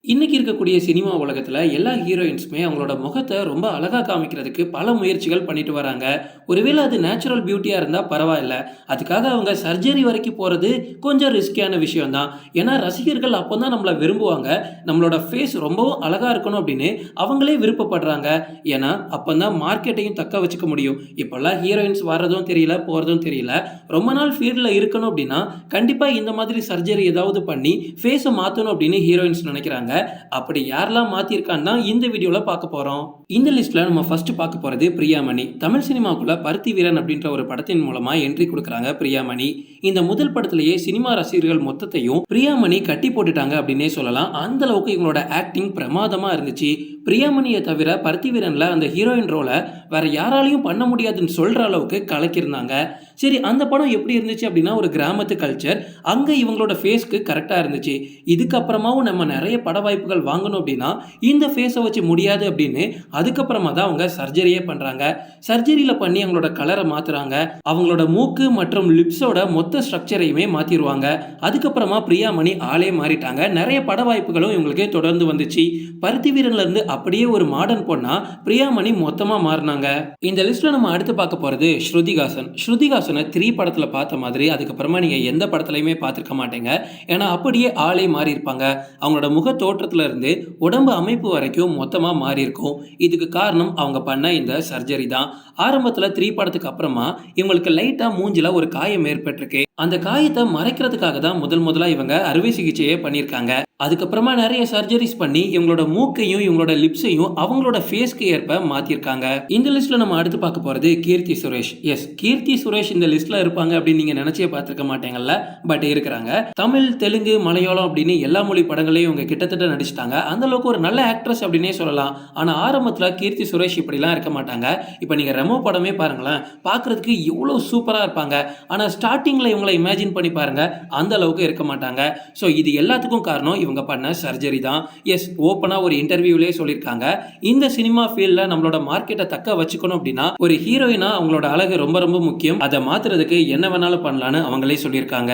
இன்னைக்கு இருக்கக்கூடிய சினிமா உலகத்துல எல்லா ஹீரோயின்ஸுமே அவங்களோட முகத்தை ரொம்ப அழகா காமிக்கிறதுக்கு பல முயற்சிகள் பண்ணிட்டு வராங்க. ஒருவேளை அது நேச்சுரல் பியூட்டியா இருந்தா பரவாயில்ல. அதுக்காக அவங்க சர்ஜரி வரைக்கும் போறது கொஞ்சம் ரிஸ்கியான விஷயம் தான் ஏன்னா ரசிகர்கள் அப்போதான் நம்மளை விரும்புவாங்க. நம்மளோட ஃபேஸ் ரொம்பவும் அழகா இருக்கணும் அப்படின்னு அவங்களே விருப்பப்படுறாங்க. ஏன்னா அப்பந்தான் மார்க்கெட்டையும் தக்க வச்சுக்க முடியும். இப்போல்லாம் ஹீரோயின்ஸ் வர்றதும் தெரியல போறதும் தெரியல. ரொம்ப நாள் ஃபீல்டில் இருக்கணும் அப்படின்னா கண்டிப்பா இந்த மாதிரி சர்ஜரி ஏதாவது பண்ணி ஃபேஸை மாற்றணும் அப்படின்னு ஹீரோயின்ஸ் நினைக்கிறாங்க. அப்படி யாரெல்லாம் மாற்றிருக்கான்னு தான் இந்த வீடியோவில் பார்க்க போகிறோம் இந்த லிஸ்ட்டில் நம்ம ஃபர்ஸ்ட் பார்க்க போகிறது பிரியாமணி. தமிழ் சினிமாக்குள்ள பருத்தி வீரன் அப்படின்ற ஒரு படத்தின் மூலமாக என்ட்ரி கொடுக்குறாங்க பிரியாமணி. இந்த முதல் படத்திலேயே சினிமா ரசிகர்கள் மொத்தத்தையும் பிரியாமணி கட்டி போட்டுட்டாங்க அப்படின்னே சொல்லலாம். அந்த அளவுக்கு இவங்களோட ஆக்டிங் பிரமாதமாக இருந்துச்சு. பிரியாமணியை தவிர பருத்தி வீரன்ல அந்த ஹீரோயின் ரோலை வேற யாராலையும் பண்ண முடியாதுன்னு சொல்ற அளவுக்கு கலக்கியிருந்தாங்க. சரி அந்த படம் எப்படி இருந்துச்சு அப்படின்னா ஒரு கிராமத்து கல்ச்சர் அங்கே இவங்களோட ஃபேஸ்க்கு கரெக்டாக இருந்துச்சு. இதுக்கப்புறமாவும் நம்ம நிறைய பட வாய்ப்புகள் வாங்கணும் அப்படின்னா இந்த ஃபேஸை வச்சு முடியாது அப்படின்னு அதுக்கப்புறமா தான் அவங்க சர்ஜரியே பண்ணுறாங்க சர்ஜரியில் பண்ணி அவங்களோட கலரை மாற்றுறாங்க அவங்களோட மூக்கு மற்றும் லிப்ஸோட மொத்த ஸ்ட்ரக்சரையுமே மாற்றிடுவாங்க அதுக்கப்புறமா பிரியாமணி ஆளே மாறிட்டாங்க. நிறைய பட வாய்ப்புகளும் இவங்களுக்கு தொடர்ந்து வந்துச்சு. பருத்தி வீரன்லேருந்து அப்படியே ஒரு மாடர்ன் பொண்ணாக பிரியாமணி மொத்தமாக மாறினாங்க. இந்த லிஸ்ட்டில் நம்ம அடுத்து பார்க்க போகிறது ஸ்ருதிகாசன். ஸ்ருதிகாசனை த்ரீ படத்தில் பார்த்த மாதிரி அதுக்கப்புறமா நீங்கள் எந்த படத்துலையுமே பார்த்துருக்க மாட்டீங்க. ஏன்னா அப்படியே ஆளே மாறி இருப்பாங்க அவங்களோட முக தோற்றத்துல இருந்து உடம்பு அமைப்பு வரைக்கும் மொத்தமாக மாறி இருக்கும் இதுக்கு காரணம் அவங்க பண்ண இந்த சர்ஜரி தான். ஆரம்பத்தில் த்ரீ படத்துக்கு அப்புறமா இவங்களுக்கு லைட்டாக மூஞ்சில ஒரு காயம் ஏற்பட்டிருக்கு. அந்த காயத்தை மறைக்கிறதுக்காக தான் முதல் முதலாக இவங்க அறுவை சிகிச்சையே பண்ணியிருக்காங்க. அதுக்கப்புறமா நிறைய சர்ஜரிஸ் பண்ணி இவங்களோட மூக்கையும் இவங்களோட லிப்ஸையும் அவங்களோட ஃபேஸ்க்கு ஏற்ப மாத்திருக்காங்க. இந்த லிஸ்ட்டில் நம்ம அடுத்து பார்க்க போகிறது கீர்த்தி சுரேஷ். எஸ் கீர்த்தி சுரேஷ் இந்த லிஸ்ட்டில் இருப்பாங்க அப்படின்னு நீங்கள் நினைச்சே பார்த்துருக்க மாட்டீங்கல்ல பட் இருக்கிறாங்க. தமிழ் தெலுங்கு மலையாளம் அப்படின்னு எல்லா மொழி படங்களையும் இவங்க கிட்டத்தட்ட நடிச்சிட்டாங்க. அந்த அளவுக்கு ஒரு நல்ல ஆக்ட்ரஸ் அப்படின்னே சொல்லலாம். ஆனால் ஆரம்பத்தில் கீர்த்தி சுரேஷ் இப்படிலாம் இருக்க மாட்டாங்க. இப்போ நீங்கள் ரெமோ படமே பாருங்களேன் பார்க்கறதுக்கு எவ்வளோ சூப்பராக இருப்பாங்க. ஆனால் ஸ்டார்டிங்கில் இவங்களை இமேஜின் பண்ணி பாருங்க அந்த அளவுக்கு இருக்க மாட்டாங்க. ஸோ இது எல்லாத்துக்கும் காரணம் இவங்க பண்ண சர்ஜரி தான். எஸ் ஓப்பனாக ஒரு இன்டர்வியூலே சொல்லியிருக்காங்க. இந்த சினிமா ஃபீல்டில் நம்மளோட மார்க்கெட்டை தக்க வச்சுக்கணும் அப்படின்னா ஒரு ஹீரோயினா அவங்களோட அழகு ரொம்ப ரொம்ப முக்கியம். அதை மாத்துறதுக்கு என்ன வேணாலும் பண்ணலான்னு அவங்களே சொல்லியிருக்காங்க.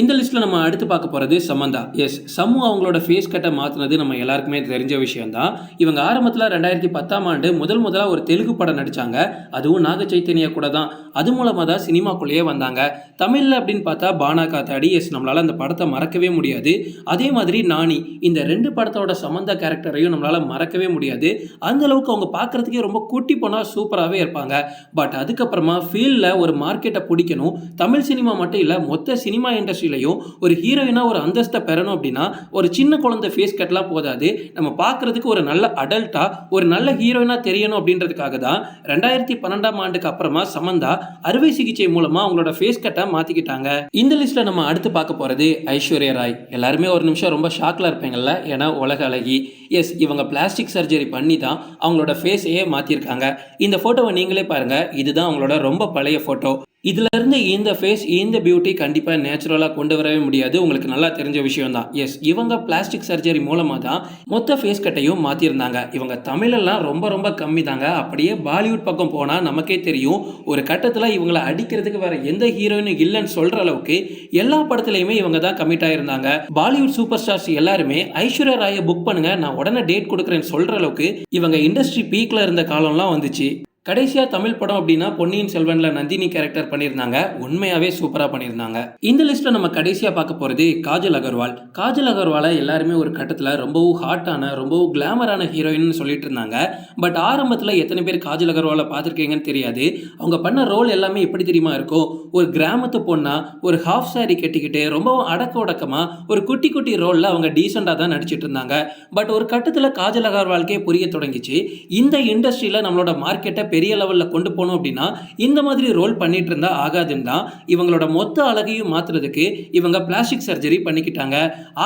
இந்த லிஸ்ட்டில் நம்ம அடுத்து பார்க்க போகிறது சமந்தா. எஸ் சம்மு அவங்களோட ஃபேஸ் கட்டை மாற்றினது நம்ம எல்லாருக்குமே தெரிஞ்ச விஷயம்தான். இவங்க ஆரம்பத்தில் ரெண்டாயிரத்தி பத்தாம் ஆண்டு முதல் முதலாக ஒரு தெலுங்கு படம் நடித்தாங்க அதுவும் நாக சைத்தன்யா கூட தான். அது மூலமாக தான் சினிமாக்குள்ளேயே வந்தாங்க. தமிழில் அப்படின்னு பார்த்தா பானா காத்தாடி எஸ் நம்மளால் அந்த படத்தை மறக்கவே முடியாது. அதே மாதிரி நானி இந்த ரெண்டு படத்தோட சமந்தா கேரக்டரையும் நம்மளால் மறக்கவே முடியாது. அந்த அளவுக்கு அவங்க பார்க்குறதுக்கே ரொம்ப கூட்டி போனால் சூப்பராகவே இருப்பாங்க. பட் அதுக்கப்புறமா ஃபீல்டில் ஒரு மார்க்கெட்டை பிடிக்கணும். தமிழ் சினிமா மட்டும் இல்லை மொத்த சினிமா இண்டஸ்ட்ரி இண்டஸ்ட்ரியிலையும் ஒரு ஹீரோயினாக ஒரு அந்தஸ்தை பெறணும் அப்படின்னா ஒரு சின்ன குழந்தை ஃபேஸ் கட்லாம் போதாது. நம்ம பார்க்குறதுக்கு ஒரு நல்ல அடல்ட்டாக ஒரு நல்ல ஹீரோயினாக தெரியணும் அப்படின்றதுக்காக தான் ரெண்டாயிரத்தி பன்னெண்டாம் ஆண்டுக்கு அப்புறமா சமந்தா அறுவை சிகிச்சை மூலமாக அவங்களோட ஃபேஸ் கட்டை மாற்றிக்கிட்டாங்க இந்த லிஸ்ட்டில் நம்ம அடுத்து பார்க்க போகிறது ஐஸ்வர்யா ராய். எல்லாருமே ஒரு நிமிஷம் ரொம்ப ஷாக்கில் இருப்பீங்கள்ல ஏன்னா உலக அழகி. எஸ் இவங்க பிளாஸ்டிக் சர்ஜரி பண்ணி தான் அவங்களோட ஃபேஸையே மாற்றிருக்காங்க இந்த ஃபோட்டோவை நீங்களே பாருங்கள் இதுதான் அவங்களோட ரொம்ப பழைய ஃபோட்டோ இதுலேருந்து இந்த ஃபேஸ் இந்த பியூட்டி கண்டிப்பாக நேச்சுரலாக கொண்டு வரவே முடியாது. உங்களுக்கு நல்லா தெரிஞ்ச விஷயம் தான் எஸ் இவங்க பிளாஸ்டிக் சர்ஜரி மூலமாக தான் மொத்த ஃபேஸ் கட்டையும் மாற்றிருந்தாங்க இவங்க தமிழெல்லாம் ரொம்ப ரொம்ப கம்மி தாங்க அப்படியே பாலிவுட் பக்கம் போனால் நமக்கே தெரியும். ஒரு கட்டத்தில் இவங்களை அடிக்கிறதுக்கு வேற எந்த ஹீரோயினும் இல்லைன்னு சொல்கிற அளவுக்கு எல்லா படத்துலையுமே இவங்க தான் கமிட் ஆகிருந்தாங்க பாலிவுட் சூப்பர் ஸ்டார்ஸ் எல்லாருமே ஐஸ்வர்யா ராயை புக் பண்ணுங்க. நான் உடனே டேட் கொடுக்குறேன்னு சொல்கிற அளவுக்கு இவங்க இண்டஸ்ட்ரி பீக்கில் இருந்த காலம்லாம் வந்துச்சு. கடைசியாக தமிழ் படம் அப்படின்னா பொன்னியின் செல்வனில் நந்தினி கேரக்டர் பண்ணியிருந்தாங்க. உண்மையாகவே சூப்பராக பண்ணியிருந்தாங்க. இந்த லிஸ்ட்டில் நம்ம கடைசியாக பார்க்க போகிறது காஜல் அகர்வால். காஜல் அகர்வாலை எல்லாருமே ஒரு கட்டத்தில் ரொம்பவும் ஹாட்டான ரொம்பவும் கிளாமரான ஹீரோயின்னு சொல்லிட்டு இருந்தாங்க. பட் ஆரம்பத்தில் எத்தனை பேர் காஜல் அகர்வாலை பார்த்துருக்கீங்கன்னு தெரியாது. அவங்க பண்ண ரோல் எல்லாமே எப்படி தெரியுமா இருக்கும்? ஒரு கிராமத்து பொண்ணாக ஒரு ஹாஃப் சாரி கட்டிக்கிட்டு ரொம்பவும் அடக்க உடக்கமாக ஒரு குட்டி குட்டி ரோலில் அவங்க டீசெண்டாக தான் நடிச்சிட்டு இருந்தாங்க. பட் ஒரு கட்டத்தில் காஜல் அகர்வாலுக்கே புரிய தொடங்கிச்சு. இந்த இண்டஸ்ட்ரியில் நம்மளோட மார்க்கெட்டை பெரிய லெவலில் கொண்டு போனோம் அப்படின்னா இந்த மாதிரி ரோல் பண்ணிட்டு இருந்தா ஆகாதுன்னு தான் இவங்களோட மொத்த அழகையும் மாற்றுறதுக்கு இவங்க பிளாஸ்டிக் சர்ஜரி பண்ணிக்கிட்டாங்க.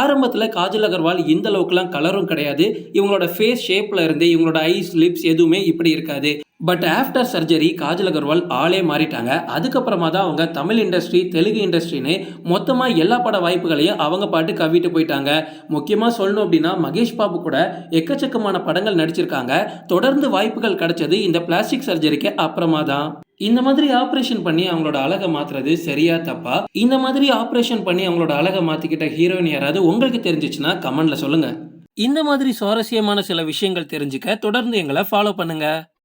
ஆரம்பத்தில் காஜல் அகர்வால் இந்த அளவுக்குலாம் கலரும் கிடையாது. இவங்களோட ஃபேஸ் ஷேப்பில் இருந்து இவங்களோட ஐஸ் லிப்ஸ் எதுவுமே இப்படி இருக்காது. But after surgery Kajal Aggarwal ஆளே மாறிட்டாங்க. அதுக்கப்புறமா தான் அவங்க தமிழ் இண்டஸ்ட்ரி தெலுங்கு இண்டஸ்ட்ரின்னு மொத்தமாக எல்லா பட வாய்ப்புகளையும் அவங்க பாட்டு கவிட்டு போயிட்டாங்க. முக்கியமாக சொல்லணும் அப்படின்னா மகேஷ் பாபு கூட எக்கச்சக்கமான படங்கள் நடிச்சிருக்காங்க. தொடர்ந்து வாய்ப்புகள் கிடைச்சது இந்த பிளாஸ்டிக் சர்ஜரிக்கு அப்புறமா தான் இந்த மாதிரி ஆப்ரேஷன் பண்ணி அவங்களோட அழகை மாத்துறது சரியா தப்பா? இந்த மாதிரி ஆப்ரேஷன் பண்ணி அவங்களோட அழகை மாத்திக்கிட்ட ஹீரோயின் யாராவது உங்களுக்கு தெரிஞ்சிச்சுன்னா கமெண்ட்ல சொல்லுங்க. இந்த மாதிரி சுவாரஸ்யமான சில விஷயங்கள் தெரிஞ்சுக்க தொடர்ந்து எங்களை ஃபாலோ பண்ணுங்க.